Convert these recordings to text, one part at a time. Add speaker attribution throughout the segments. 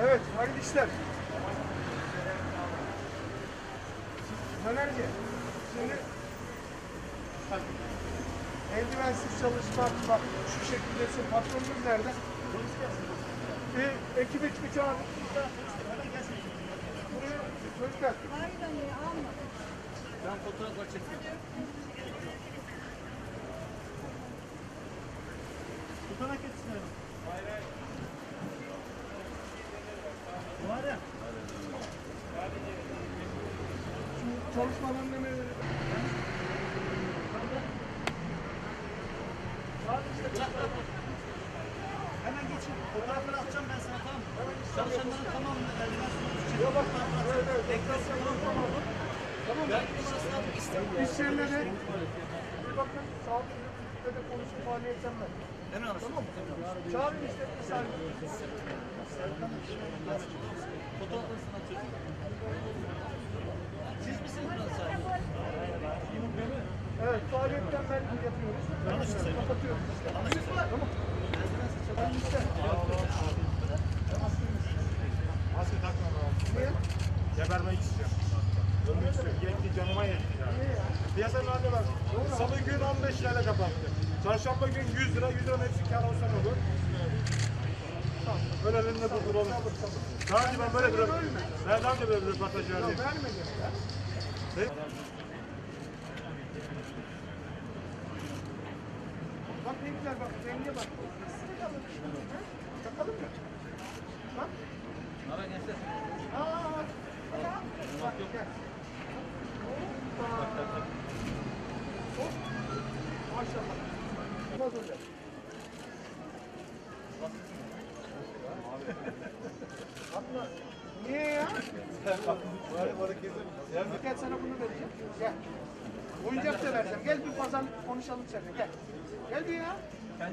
Speaker 1: Evet, hayırlı işler. Dönerci, şimdi eldivensiz çalışmak, bak şu şekildesin, patronumuz nerede? Bir ekip üç buçuk abi. Buraya çocuklar.
Speaker 2: Ben fotoğraflar çektim. Tutanak etsin. Hayır hayır. Var ya.
Speaker 1: Şu çalışmalarını ne
Speaker 2: Hemen geçin. Fotoğrafları atacağım ben sana tamam mı? Çalışanların tamamını eldiven
Speaker 1: Yok bak, evet, evet.
Speaker 2: Eklasyon tamam mı?
Speaker 1: Tamam mı?
Speaker 2: Belki numarasını at istedim.
Speaker 1: İş yerine de bir bakın sağlık hizmetinde de konuşup faaliyetten ben.
Speaker 2: Hemen alırsın.
Speaker 1: Tamam mı? Çağırın işte bir saniye.
Speaker 2: Fotoğrafları sana atıyorum. Siz misiniz burası sahibi?
Speaker 1: Evet, faaliyetten ben yapıyoruz.
Speaker 2: Anlaşıldı.
Speaker 1: Kapatıyoruz.
Speaker 2: Anlaşıldı.
Speaker 1: Tamam.
Speaker 3: Maske lazım.
Speaker 1: Niye?
Speaker 3: Gebermek istiyorum. Ölmek istiyorum. Yetti canıma yetti ya.
Speaker 1: Niye ya?
Speaker 3: Piyasanın haline bak. Salı gün 15 lirayla kapattı. Çarşamba gün 100 lira, 100 lira hepsi kar olsa ne olur? Böyle elinde durduralım. Daha önce ben böyle bir ben daha önce böyle bir röportaj verdim.
Speaker 1: vermedi
Speaker 3: Ne?
Speaker 1: Bak güzel bak, renge bak. Takalım. Takalım mı? Bak.
Speaker 2: Ara gençler.
Speaker 1: Aa, bak gel. Hoppa. Hop. Maşallah. Olmaz öyle. Atma. Niye ya? Gel sana bunu vereceğim. Gel. Oyuncak da vereceğim. Gel bir pazar konuşalım seninle. Gel. Gel bir ya.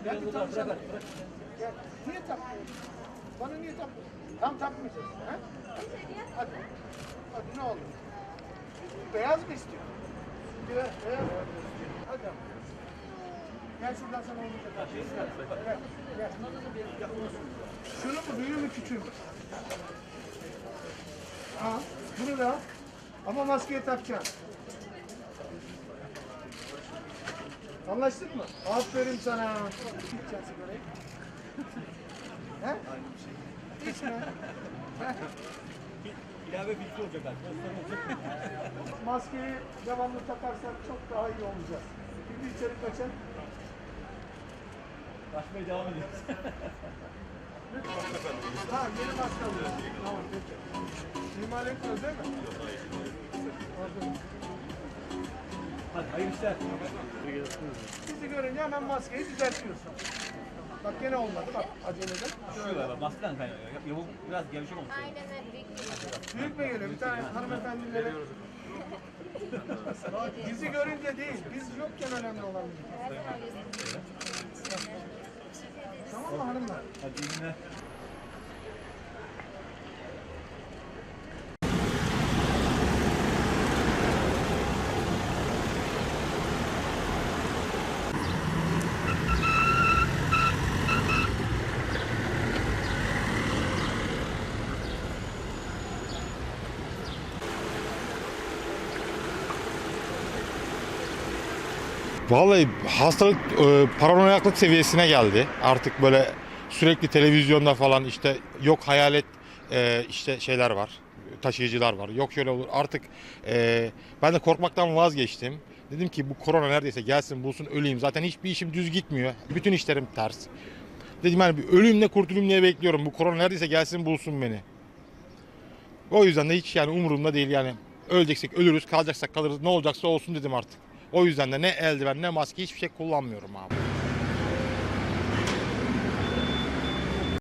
Speaker 1: Gel bir tanışalım. Gel. Niye takmıyorsun? Bana niye takmıyorsun? Tam takmayacaksın. Ha? Hadi. Hadi ne olur. Beyaz mı istiyorsun? Beyaz. Beyaz. Hadi. Gel şuradan sana atayım. Gel. Gel. Şunu mu büyüğü mü küçüğü mü? Al. Bunu da. Ama maskeyi takacaksın. Anlaştık mı? Aferin sana. Sigarayı. He? İçme.
Speaker 2: İlave bilgi olacak arkadaşlar.
Speaker 1: Maskeyi devamlı takarsak çok daha iyi olacağız. Şimdi içeri kaçın.
Speaker 2: Kaçmaya devam ediyoruz.
Speaker 1: Ha yeni maske alıyoruz. Tamam peki. İmal etmiyoruz değil mi? Aferin.
Speaker 2: Hadi hayırlı işler.
Speaker 1: Bizi görünce hemen maskeyi düzeltiyorsun. Bak gene olmadı bak aceleden.
Speaker 2: Şöyle bak maskeden kaynaklı. Ya bu biraz gevşek olmuş.
Speaker 4: Aynen öyle büyük bir
Speaker 1: Büyük mü geliyor? Bir tane hanımefendilere. Bizi görünce değil, biz yokken önemli olan bir şey. Tamam mı hanımlar?
Speaker 2: Hadi iyi
Speaker 5: Vallahi hastalık e, paranoyaklık seviyesine geldi. Artık böyle sürekli televizyonda falan işte yok hayalet e, işte şeyler var. Taşıyıcılar var. Yok şöyle olur. Artık e, ben de korkmaktan vazgeçtim. Dedim ki bu korona neredeyse gelsin bulsun öleyim. Zaten hiçbir işim düz gitmiyor. Bütün işlerim ters. Dedim yani de kurtulayım diye bekliyorum. Bu korona neredeyse gelsin bulsun beni. O yüzden de hiç yani umurumda değil yani. Öleceksek ölürüz, kalacaksak kalırız. Ne olacaksa olsun dedim artık. O yüzden de ne eldiven ne maske hiçbir şey kullanmıyorum abi.